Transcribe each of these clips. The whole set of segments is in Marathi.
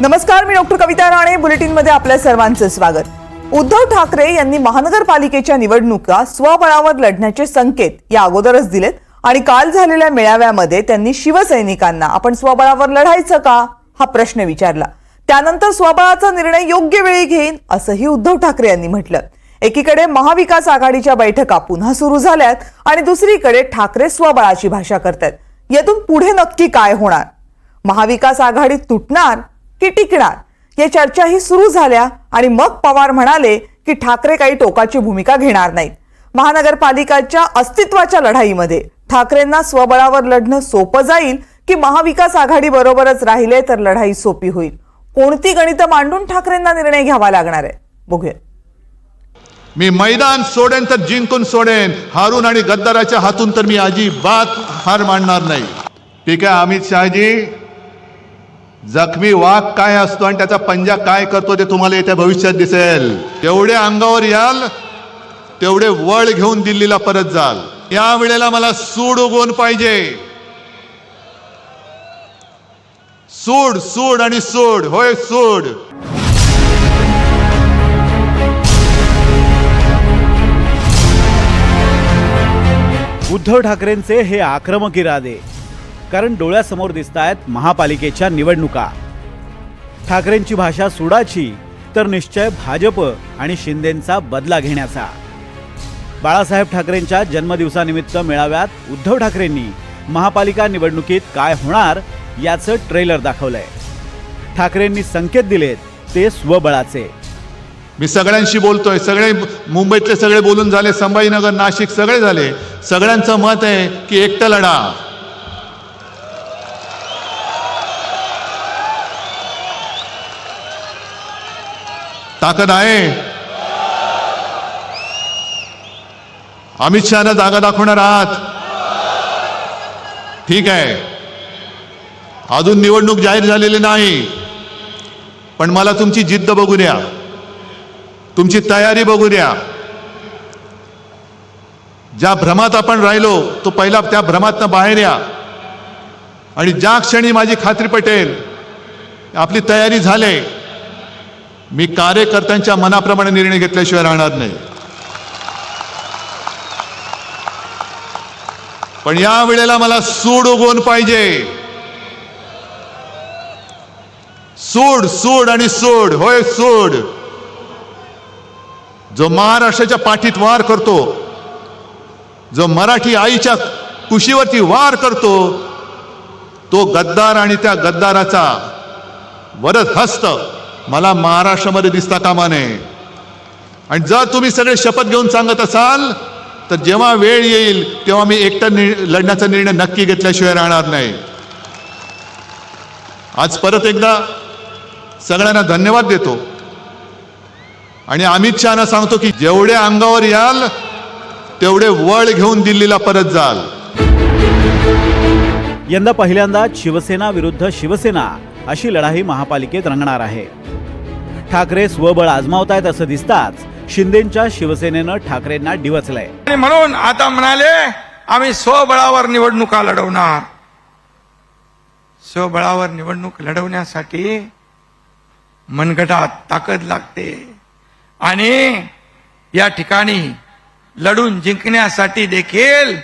नमस्कार मी डॉक्टर कविता राणे. बुलेटिनमध्ये आपल्या सर्वांचं स्वागत. उद्धव ठाकरे यांनी महानगरपालिकेच्या निवडणुका स्वबळावर लढण्याचे संकेत या अगोदरच दिलेत आणि काल झालेल्या मेळाव्यामध्ये त्यांनी शिवसैनिकांना आपण स्वबळावर लढायचं का? हा प्रश्न विचारला. त्यानंतर स्वबळाचा निर्णय योग्य वेळी घेईन असंही उद्धव ठाकरे यांनी म्हटलं. एकीकडे महाविकास आघाडीच्या बैठका पुन्हा सुरू झाल्यात आणि दुसरीकडे ठाकरे स्वबळाची भाषा करतायत. यातून पुढे नक्की काय होणार? महाविकास आघाडी तुटणार? की टिकणार? या चर्चाही सुरू झाल्या आणि मग पवार म्हणाले की ठाकरे काही टोकाची भूमिका घेणार नाहीत. महानगरपालिकाच्या अस्तित्वाच्या लढाईमध्ये ठाकरेंना स्वबळावर लढणं सोपं जाईल की महाविकास आघाडी बरोबरच राहिले तर लढाई सोपी होईल? कोणती गणितं मांडून ठाकरेंना निर्णय घ्यावा लागणार आहे? बघूया. मी मैदान सोडेन तर जिंकून सोडेन. हारून आणि गद्दाराच्या हातून तर मी अजिबात हार मानणार नाही. ठीक आहे अमित शहाजी. जखमी वाघ काय असतो आणि त्याचा पंजा काय करतो ते तुम्हाला येत्या भविष्यात दिसेल. तेवढे अंगावर याल तेवढे वळ घेऊन दिल्लीला परत जाल. या वेळेला मला सूड उगवून पाहिजे. सूड सूड आणि सूड. होय सूड. उद्धव ठाकरेंचे हे आक्रमक इरादे. कारण डोळ्यासमोर दिसत आहेत महापालिकेच्या निवडणुका. ठाकरेंची भाषा सुडाची तर निश्चय भाजप आणि शिंदेंचा बदला घेण्याचा. बाळासाहेब ठाकरेंच्या जन्मदिवसानिमित्त मेळाव्यात उद्धव ठाकरेंनी महापालिका निवडणुकीत काय होणार याचं ट्रेलर दाखवलंय. ठाकरेंनी संकेत दिलेत ते स्वबळाचे. मी सगळ्यांशी बोलतोय सगळे मुंबईतले सगळे बोलून झाले संभाजीनगर नाशिक सगळे झाले. सगळ्यांचं मत आहे की एकटं लढा. ताकद आहे. अमित शहाना जागा दाखवणार आहात. ठीक आहे. अजून निवडणूक जाहीर झालेली नाही. पण मला तुमची जिद्द बघू द्या. तुमची तयारी बघू द्या. ज्या भ्रमात आपण राहिलो तो पहिला त्या भ्रमातनं बाहेर या. आणि ज्या क्षणी माझी खात्री पटेल आपली तयारी झाले मी कार्यकर्त्यांच्या मनाप्रमाणे निर्णय घेतल्याशिवाय राहणार नाही. पण या वेळेला मला सूड उगवून पाहिजे. सूड सूड आणि सूड होय सूड. जो महाराष्ट्राच्या पाठीत वार करतो जो मराठी आईच्या कुशीवरती वार करतो तो गद्दार आणि त्या गद्दाराचा वरद हस्त मला महाराष्ट्रामध्ये दिसता कामा नये. आणि जर तुम्ही सगळे शपथ घेऊन सांगत असाल तर जेव्हा वेळ येईल तेव्हा मी एकटा निर् लढण्याचा निर्णय नक्की घेतल्याशिवाय राहणार नाही. आज परत एकदा सगळ्यांना धन्यवाद देतो. आणि अमित शहाना सांगतो की जेवढे अंगावर याल तेवढे वळ घेऊन दिल्लीला परत जाल. यंदा पहिल्यांदाच शिवसेना विरुद्ध शिवसेना अशी लढाई महापालिकेत रंगणार आहे. ठाकरे स्वबळ आजमावतायत असं दिसताच शिंदेच्या शिवसेनेनं ठाकरेंना डिवचलंय. आणि म्हणून आता म्हणाले आम्ही स्वबळावर निवडणुका लढवणार. स्वबळावर निवडणूक लढवण्यासाठी मनगटात ताकद लागते. आणि या ठिकाणी लढून जिंकण्यासाठी देखील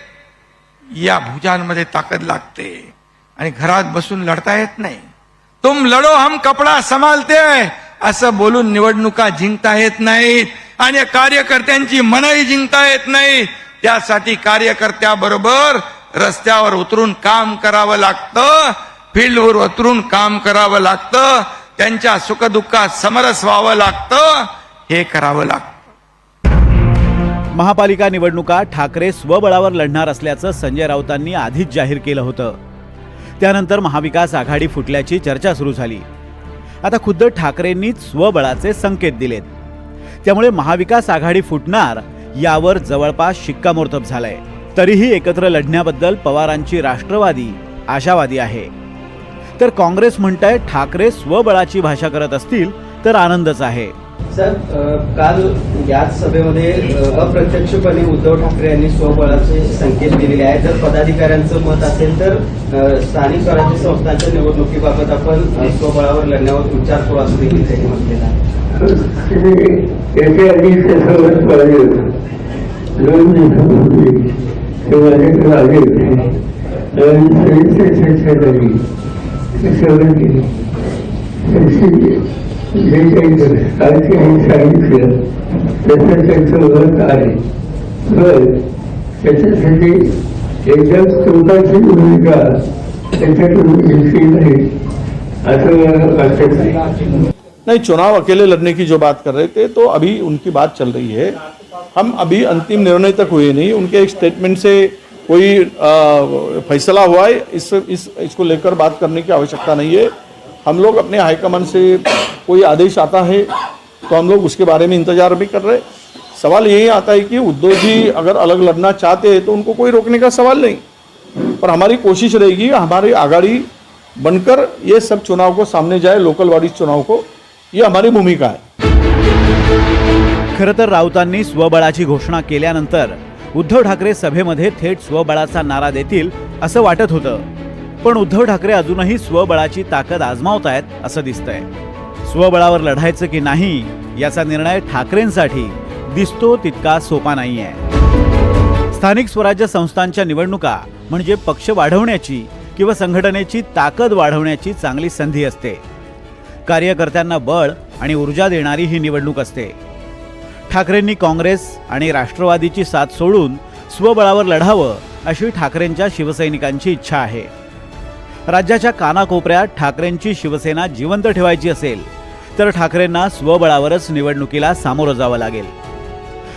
या भुजांमध्ये ताकद लागते. आणि घरात बसून लढता येत नाही. तुम लढो हम कपडा संभालते. असं बोलून निवडणुका जिंकता येत नाहीत आणि कार्यकर्त्यांची मनही जिंकता येत नाही. त्यासाठी कार्यकर्त्याबरोबर रस्त्यावर उतरून काम करावं लागतं. फील्डवर उतरून काम करावं लागतं. त्यांच्या सुखदुःखात समरस व्हावं लागतं. हे करावं लागतं. महापालिका निवडणुका ठाकरे स्वबळावर लढणार असल्याचं संजय राऊतांनी आधीच जाहीर केलं होतं. त्यानंतर महाविकास आघाडी फुटल्याची चर्चा सुरू झाली. आता खुद्द ठाकरेंनीच स्वबळाचे संकेत दिलेत. त्यामुळे महाविकास आघाडी फुटणार यावर जवळपास शिक्कामोर्तब झालंय. तरीही एकत्र लढण्याबद्दल पवारांची राष्ट्रवादी आशावादी आहे. तर काँग्रेस म्हणताय ठाकरे स्वबळाची भाषा करत असतील तर आनंदच आहे. सर काल याच सभेमध्ये अप्रत्यक्षपणे उद्धव ठाकरे यांनी स्वबळाचे संकेत दिलेले आहेत. जर पदाधिकाऱ्यांचं मत असेल तर स्थानिक स्वराज्य संस्थांच्या निवडणुकीबाबत आपण स्वबळावर लढण्यावर विचार करू असं देखील त्यांनी म्हटलेलं आहे. त्यांची आहे त्याच्यासाठी भूमिका त्याच्याकडून घेतली नाही असं मला वाटत नहीं चुनाव अकेले लड़ने की जो बात कर रहे थे तो अभी उनकी बात चल रही है। हम अभी अंतिम निर्णय तक हुए नहीं। उनके एक स्टेटमेंट से कोई फैसला हुआ है। इस इस, इसको लेकर बात करने की आवश्यकता नहीं है। हम लोग अपने हाईकमान से कोई आदेश आता है तो हम लोग उसके बारे में इंतजार भी कर रहे हैं। सवाल यही आता है कि उद्धव जी अगर अलग लड़ना चाहते हैं तो उनको कोई रोकने का सवाल नहीं। पर हमारी कोशिश रहेगी हमारी आगाड़ी बनकर ये सब चुनाव को सामने जाए लोकल वाडी चुनाव को। ये हमारी भूमिका है। खरं तर राऊतांनी स्वबळाची घोषणा केल्यानंतर उद्धव ठाकरे सभेमध्ये थेट स्वबळाचा नारा देतील असं वाटत होतं. पण उद्धव ठाकरे अजूनही स्वबळाची ताकद आजमावत आहेत असं दिसतंय. स्वबळावर लढायचं की नाही याचा निर्णय ठाकरेंसाठी दिसतो तितका सोपा नाहीये. स्थानिक स्वराज्य संस्थांच्या निवडणुका म्हणजे पक्ष वाढवण्याची किंवा संघटनेची ताकद वाढवण्याची चांगली संधी असते. कार्यकर्त्यांना बळ आणि ऊर्जा देणारी ही निवडणूक असते. ठाकरेंनी काँग्रेस आणि राष्ट्रवादीची साथ सोडून स्वबळावर लढावं अशी ठाकरेंच्या शिवसैनिकांची इच्छा आहे. राज्याच्या कानाकोपऱ्यात ठाकरेंची शिवसेना जिवंत ठेवायची असेल तर ठाकरेंना स्वबळावरच निवडणुकीला सामोरं जावं लागेल.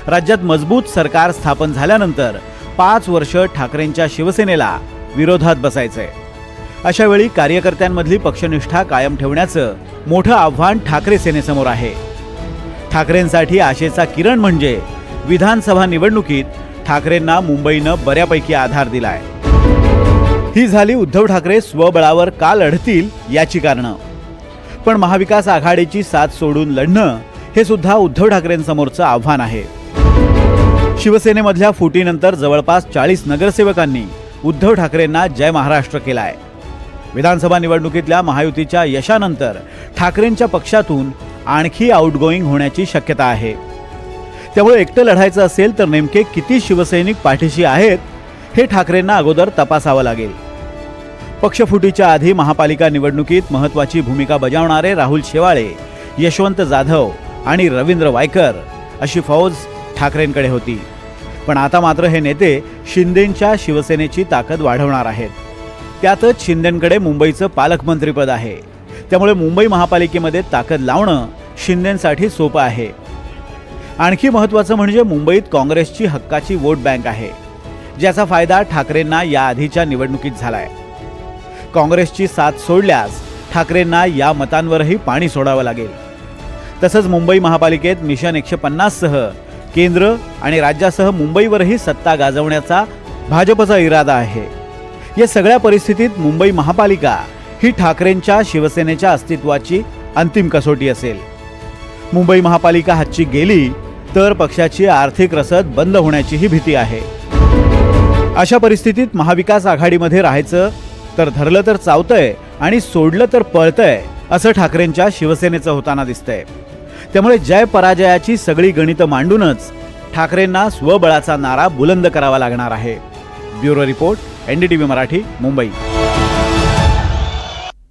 राज्यात मजबूत सरकार स्थापन झाल्यानंतर पाच वर्ष ठाकरेंच्या शिवसेनेला विरोधात बसायचंय. अशा वेळी कार्यकर्त्यांमधली पक्षनिष्ठा कायम ठेवण्याचं मोठं आव्हान ठाकरे सेनेसमोर आहे. ठाकरेंसाठी आशेचा किरण म्हणजे विधानसभा निवडणुकीत ठाकरेंना मुंबईनं बऱ्यापैकी आधार दिलाय. ही झाली उद्धव ठाकरे स्वबळावर का लढतील याची कारणं. पण महाविकास आघाडीची साथ सोडून लढणं हे सुद्धा उद्धव ठाकरेंसमोरचं आव्हान आहे. शिवसेनेमधल्या फुटीनंतर जवळपास चाळीस नगरसेवकांनी उद्धव ठाकरेंना जय महाराष्ट्र केलाय. विधानसभा निवडणुकीतल्या महायुतीच्या यशानंतर ठाकरेंच्या पक्षातून आणखी आउटगोईंग होण्याची शक्यता आहे. त्यामुळे एकटं लढायचं असेल तर नेमके किती शिवसैनिक पाठीशी आहेत हे ठाकरेंना अगोदर तपासावं लागेल. पक्षफुटीच्या आधी महापालिका निवडणुकीत महत्वाची भूमिका बजावणारे राहुल शेवाळे यशवंत जाधव आणि रवींद्र वायकर अशी फौज ठाकरेंकडे होती. पण आता मात्र हे नेते शिंदेंच्या शिवसेनेची ताकद वाढवणार आहेत. त्यातच शिंदेंकडे मुंबईचं पालकमंत्रीपद आहे. त्यामुळे मुंबई महापालिकेमध्ये ताकद लावणं शिंदेंसाठी सोपं आहे. आणखी महत्त्वाचं म्हणजे मुंबईत काँग्रेसची हक्काची वोट बँक आहे ज्याचा फायदा ठाकरेंना या आधीच्या निवडणुकीत आहे काँग्रेसची साथ सोडल्यास ठाकरेंना या मतांवरही पाणी सोडावं लागेल. तसंच मुंबई महापालिकेत मिशन एकशे पन्नाससह केंद्र आणि राज्यासह मुंबईवरही सत्ता गाजवण्याचा भाजपचा इरादा आहे. या सगळ्या परिस्थितीत मुंबई महापालिका ही ठाकरेंच्या शिवसेनेच्या अस्तित्वाची अंतिम कसोटी असेल. मुंबई महापालिका हातची गेली तर पक्षाची आर्थिक रसद बंद होण्याचीही भीती आहे. अशा परिस्थितीत महाविकास आघाडीमध्ये राहायचं तर धरलं तर चावतंय आणि सोडलं तर पळतंय असं ठाकरेंच्या शिवसेनेचं होताना दिसतंय. त्यामुळे जय पराजयाची सगळी गणितं मांडूनच ठाकरेंना स्वबळाचा नारा बुलंद करावा लागणार आहे. Bureau report NDTV Marathi Mumbai.